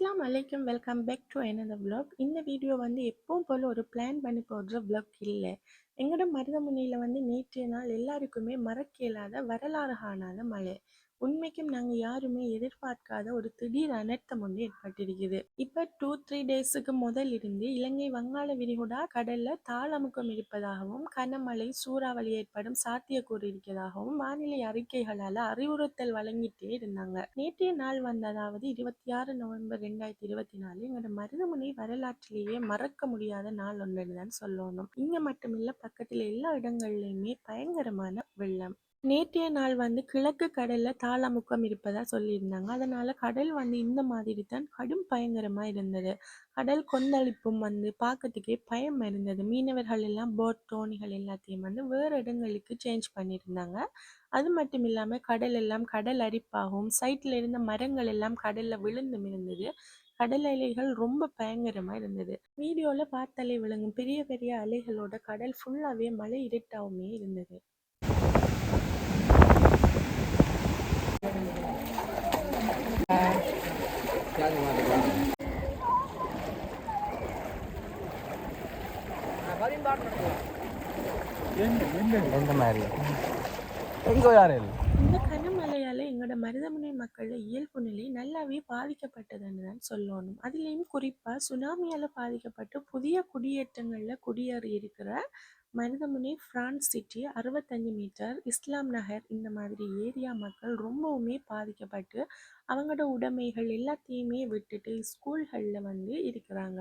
அலைக்கும் welcome back to another vlog. இந்த video வந்து எப்பவும் போல் ஒரு பிளான் பண்ணி போடுற vlog இல்லை. எங்களோட மருதமுனையில் வந்து நேற்றைய நாள் எல்லாருக்குமே மறக்க இயலாத வரலாறு காணாத மழை. உண்மைக்கும் நாங்கள் யாருமே எதிர்பார்க்காத ஒரு திடீர் அனர்த்தம் ஒன்று ஏற்பட்டிருக்குது. இப்போ டூ த்ரீ டேஸுக்கு முதல் இருந்து இலங்கை வங்காள விரிகுடா கடல்ல தாளமுக்கம் இருப்பதாகவும் கனமழை சூறாவளி ஏற்படும் சாத்தியக்கூறு இருக்கிறதாகவும் வானிலை அறிக்கைகளால் அறிவுறுத்தல் வழங்கிட்டே இருந்தாங்க. நேற்றைய நாள் வந்ததாவது இருபத்தி ஆறு நவம்பர் ரெண்டாயிரத்தி இருபத்தி நாலு எங்களோட மருதமுனை வரலாற்றிலேயே மறக்க முடியாத நாள் ஒன்றுன்னு தான் சொல்லணும். இங்க மட்டுமில்ல பக்கத்துல எல்லா இடங்கள்லயுமே பயங்கரமான வெள்ளம். நேற்றைய நாள் வந்து கிழக்கு கடல்ல தாளமுக்கம் இருப்பதா சொல்லியிருந்தாங்க. அதனால கடல் வந்து இந்த மாதிரி தான் கடும் பயங்கரமா இருந்தது. கடல் கொந்தளிப்பும் வந்து பார்க்கறதுக்கே பயம் இருந்தது. மீனவர்கள் எல்லாம் போட் தோணிகள் எல்லாத்தையும் வந்து வேறு இடங்களுக்கு சேஞ்ச் பண்ணியிருந்தாங்க. அது மட்டும் இல்லாம கடல் எல்லாம் கடல் அரிப்பாகவும் சைட்ல இருந்த மரங்கள் எல்லாம் கடல்ல விழுந்தும் இருந்தது. கடல் அலைகள் ரொம்ப பயங்கரமா இருந்தது. வீடியோல பார்த்தாலே விளங்கும். பெரிய பெரிய அலைகளோட கடல் ஃபுல்லாவே மழை இருட்டாகவுமே இருந்தது எந்த மாதிரி எங்கோ யாரு இந்த கனமழையால எங்களோட மருதமுனை மக்களோட இயல்பு நிலை நல்லாவே பாதிக்கப்பட்டதுன்னு தான் சொல்லணும். அதுலேயும் குறிப்பா சுனாமியால பாதிக்கப்பட்டு புதிய குடியேற்றங்கள்ல குடியேறி இருக்கிற மருதமுனை ஃப்ரான்ஸ் சிட்டி அறுபத்தஞ்சு மீட்டர். இஸ்லாம் நகர். இந்த மாதிரி ஏரியா மக்கள் ரொம்பவுமே பாதிக்கப்பட்டு அவங்களோட உடைமைகள் எல்லாத்தையுமே விட்டுட்டு ஸ்கூல்களில் வந்து இருக்கிறாங்க.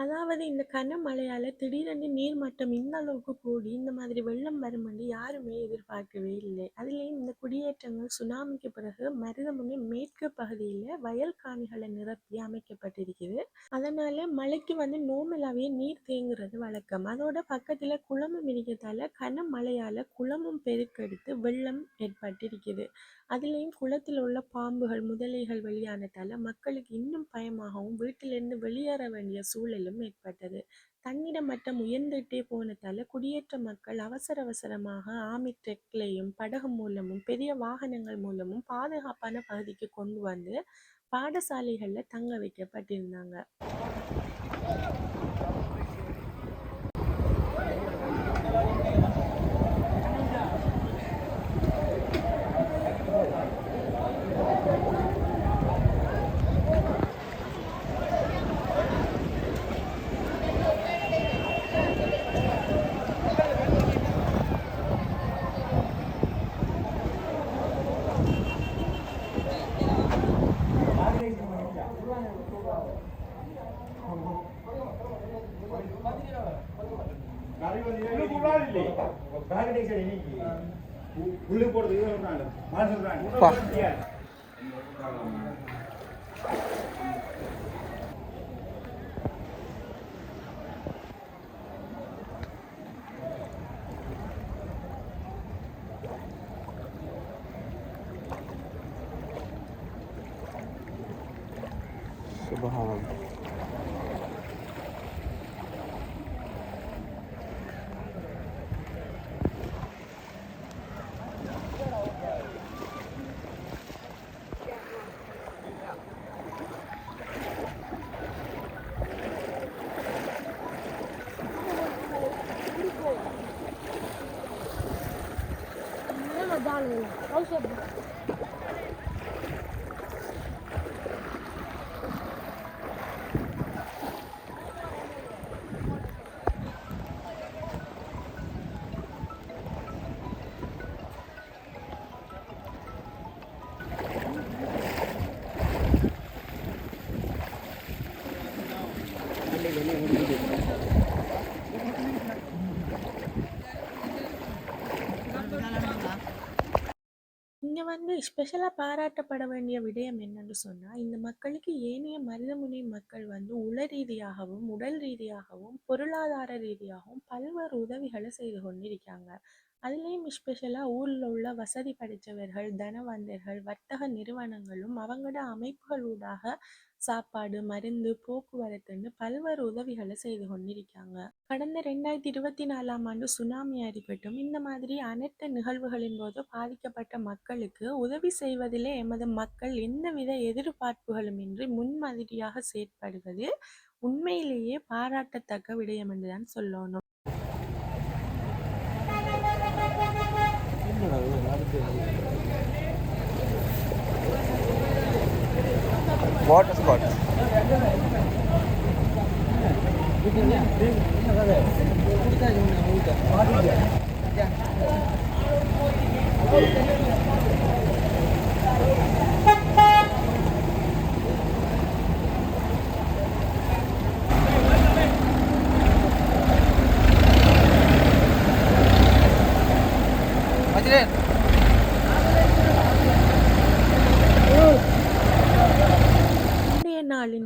அதாவது இந்த கனமழையால் திடீரென்று நீர்மட்டம் இந்த அளவுக்கு கூடி இந்த மாதிரி வெள்ளம் வருமென்று யாருமே எதிர்பார்க்கவே இல்லை. அதுலேயும் இந்த குடியேற்றங்கள் சுனாமிக்கு பிறகு மருதமுனை மேற்கு பகுதியில் வயல் காணிகளை நிரப்பி அமைக்கப்பட்டிருக்குது அதனால் மழைக்கு வந்து நோமலாவே நீர் தேங்குறது வழக்கம். அதோட பக்கத்தில் குளமும் இருக்கிறதால கனமழையால் குளமும் பெருக்கெடுத்து வெள்ளம் ஏற்பட்டிருக்குது அதுலேயும் குளத்தில் உள்ள பாம்புகள் முதலைகள் வெளியானதால் மக்களுக்கு இன்னும் பயமாகவும் வீட்டிலிருந்து வெளியேற வேண்டிய சூழலும் ஏற்பட்டது. தண்ணீர மட்டம் உயர்ந்துட்டே போனதால குடியேற்ற மக்கள் அவசர அவசரமாக ஆமி ட்ரெக்லேயும் படகு மூலமும் பெரிய வாகனங்கள் மூலமும் பாதுகாப்பான பகுதிக்கு கொண்டு வந்து பாடசாலைகள்ல தங்க வைக்கப்பட்டிருந்தாங்க. உள்ளுக்கு போடுறது சொல்றாங்க மாடு சொல்றாங்க 一里溜好小的 இங்கே வந்து ஸ்பெஷலா பாராட்டப்பட வேண்டிய விடயம் என்னன்னு சொன்னா இந்த மக்களுக்கு ஏனைய மருதமுனை மக்கள் வந்து உள ரீதியாகவும் உடல் ரீதியாகவும் பொருளாதார ரீதியாகவும் பல்வேறு உதவிகளை செய்து கொண்டிருக்காங்க. அதுலேயும் ஸ்பெஷலாக ஊரில் உள்ள வசதி படைத்தவர்கள் தனவந்தர்கள் வர்த்தக நிறுவனங்களும் அவங்களோட அமைப்புகளூடாக சாப்பாடு மருந்து போக்குவரத்துன்னு பல்வேறு உதவிகளை செய்து கொண்டிருக்காங்க. கடந்த ரெண்டாயிரத்தி இருபத்தி நாலாம் ஆண்டு சுனாமி இருக்கட்டும் இந்த மாதிரி அனைத்து நிகழ்வுகளின் போது பாதிக்கப்பட்ட மக்களுக்கு உதவி செய்வதிலே எமது மக்கள் எந்தவித எதிர்பார்ப்புகளும் இன்றி முன்மாதிரியாக செயற்படுவது உண்மையிலேயே பாராட்டத்தக்க விடயம் என்றுதான் சொல்லணும். What is what? What is that?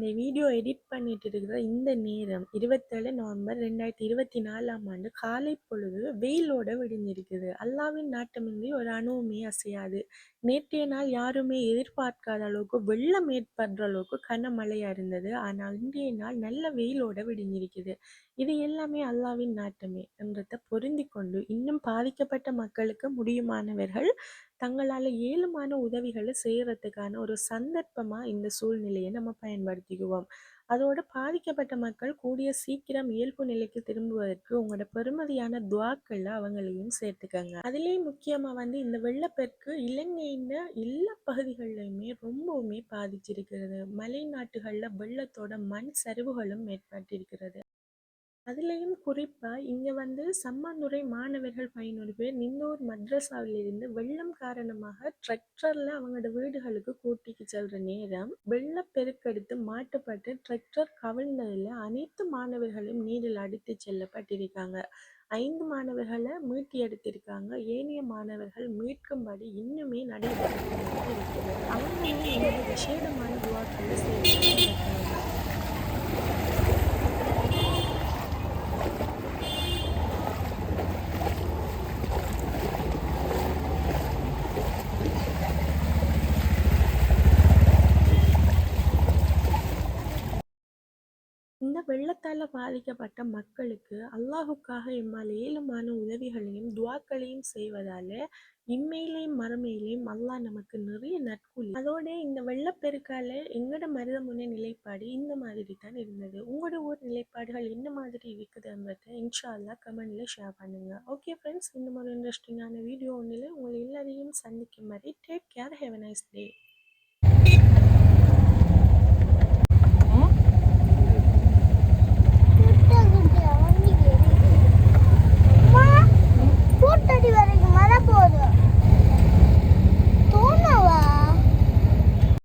இந்த வீடியோ எடிட் பண்ணிட்டு இருக்கிற இந்த நேரம் இருபத்தேழு நவம்பர் ரெண்டாயிரத்தி இருபத்தி நாலாம் ஆண்டு காலை பொழுது வெயிலோட விடிஞ்சிருக்குது. அல்லாவின் நாட்டமின்றி ஒரு அணுவுமே அசையாது. நேற்றைய நாள் யாருமே எதிர்பார்க்காத அளவுக்கு வெள்ளம் ஏற்படுற அளவுக்கு கனமழையாக இருந்தது. ஆனால் இன்றைய நாள் நல்ல வெயிலோட விடிஞ்சிருக்குது. இது எல்லாமே அல்லாவின் நாட்டமே என்றதை பொருந்தி கொண்டு இன்னும் பாதிக்கப்பட்ட மக்களுக்கு முடியுமானவர்கள் தங்களால் ஏழுமான உதவிகளை செய்கிறதுக்கான ஒரு சந்தர்ப்பமாக இந்த சூழ்நிலையை நம்ம பயன்படுத்திக்குவோம். அதோடு பாதிக்கப்பட்ட மக்கள் கூடிய சீக்கிரம் இயல்பு நிலைக்கு திரும்புவதற்கு உங்களோட பெருமதியான துவாக்கள்ல அவங்களையும் சேர்த்துக்கங்க. அதுலேயும் முக்கியமாக வந்து இந்த வெள்ளப்பெருக்கு இலங்கையின் எல்லா பகுதிகளிலையுமே ரொம்பவுமே பாதிச்சிருக்கிறது. மலை நாட்டுகளில் வெள்ளத்தோட மண் சரிவுகளும் ஏற்பட்டிருக்கிறது. அதுலேயும் குறிப்பாக இங்கே வந்து சம்மாந்துறை மாணவர்கள் பயனொரு பேர் நிந்தூர் மத்ரஸாவிலிருந்து வெள்ளம் காரணமாக டிராக்டரில் அவங்களோட வீடுகளுக்கு கூட்டிக்கு செல்கிற நேரம் வெள்ள பெருக்கெடுத்து மாட்டப்பட்டு டிராக்டர் கவிழ்ந்ததில் அனைத்து மாணவர்களும் நீரில் அடித்து செல்லப்பட்டிருக்காங்க. ஐந்து மாணவர்களை மீட்டி எடுத்திருக்காங்க. ஏனைய மாணவர்கள் மீட்கும்படி இன்னுமே நடைபெற்று இருக்கிறது. அவங்களும் இந்த விசேடமான துவாக்களை செய்து வெள்ளத்தால் பாதிக்கப்பட்ட மக்களுக்கு அல்லாஹுக்காக எம்மால் ஏழுமான உதவிகளையும் துவாக்களையும் செய்வதால் இம்மையிலையும் மறுமையிலையும் அல்லாஹ் நமக்கு நிறைய நற்கூலி அதோட இந்த வெள்ளப்பெருக்கால எங்களோட மருதமுனை நிலைப்பாடு இந்த மாதிரி தான் இருந்தது. உங்களோட ஊர் நிலைப்பாடுகள் என்ன மாதிரி இருக்குதுன்றத இன்ஷா அல்லா கமெண்ட்ல ஷேர் பண்ணுங்க. ஓகே ஃப்ரெண்ட்ஸ் இந்த மாதிரி இன்ட்ரெஸ்டிங்கான வீடியோ ஒன்றில் உங்களை எல்லாரையும் சந்திக்கும் மாதிரி take care have nice day